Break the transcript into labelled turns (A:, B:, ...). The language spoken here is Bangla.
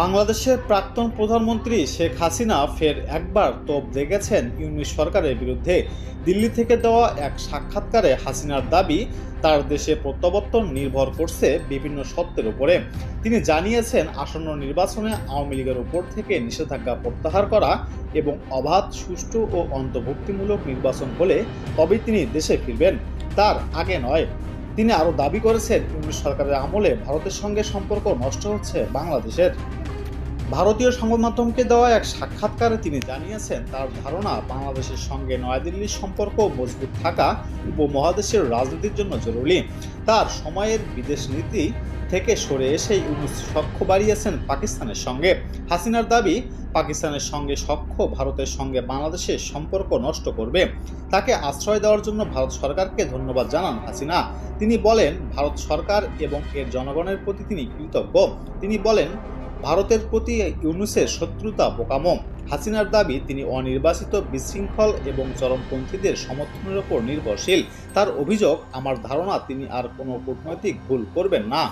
A: বাংলাদেশের প্রাক্তন প্রধানমন্ত্রী শেখ হাসিনা ফের একবার তোপ দেখেছেন ইউনিশ সরকারের বিরুদ্ধে। দিল্লি থেকে দেওয়া এক সাক্ষাৎকারে হাসিনার দাবি, তার দেশে প্রত্যাবর্তন নির্ভর করছে বিভিন্ন সত্যের উপরে। তিনি জানিয়েছেন, আসন্ন নির্বাচনে আওয়ামী লীগের উপর থেকে নিষেধাজ্ঞা প্রত্যাহার করা এবং অবাধ, সুষ্ঠু ও অন্তর্ভুক্তিমূলক নির্বাচন হলে তবেই তিনি দেশে ফিরবেন। তার আগে নয়, তিনি আরও দাবি করেছেন ইউনিশ সরকারের আমলে ভারতের সঙ্গে সম্পর্ক নষ্ট হচ্ছে বাংলাদেশের। ভারতীয় সংবাদমাধ্যমকে দেওয়া এক সাক্ষাৎকারে তিনি জানিয়েছেন, তার ধারণা বাংলাদেশের সঙ্গে নয়াদিল্লির সম্পর্ক মজবুত থাকা উপমহাদেশের রাজনীতির জন্য জরুরি। তার সময়ের বিদেশ নীতি থেকে সরে এসে ইউনুস সখ্য বাড়িয়েছেন পাকিস্তানের সঙ্গে। হাসিনার দাবি, পাকিস্তানের সঙ্গে সখ্য ভারতের সঙ্গে বাংলাদেশের সম্পর্ক নষ্ট করবে। তাকে আশ্রয় দেওয়ার জন্য ভারত সরকারকে ধন্যবাদ জানান হাসিনা। তিনি বলেন, ভারত সরকার এবং এর জনগণের প্রতি তিনি কৃতজ্ঞ। তিনি বলেন ভারতের প্রতি ইউনুসের শত্রুতা বোকামম হাসিনার দাবি, তিনি অনির্বাচিত, বিশৃঙ্খল এবং চরমপন্থীদের সমর্থনের ওপর নির্ভরশীল। তার অভিযোগ, আমার ধারণা, তিনি আর কোনো কূটনৈতিক ভুল করবেন না।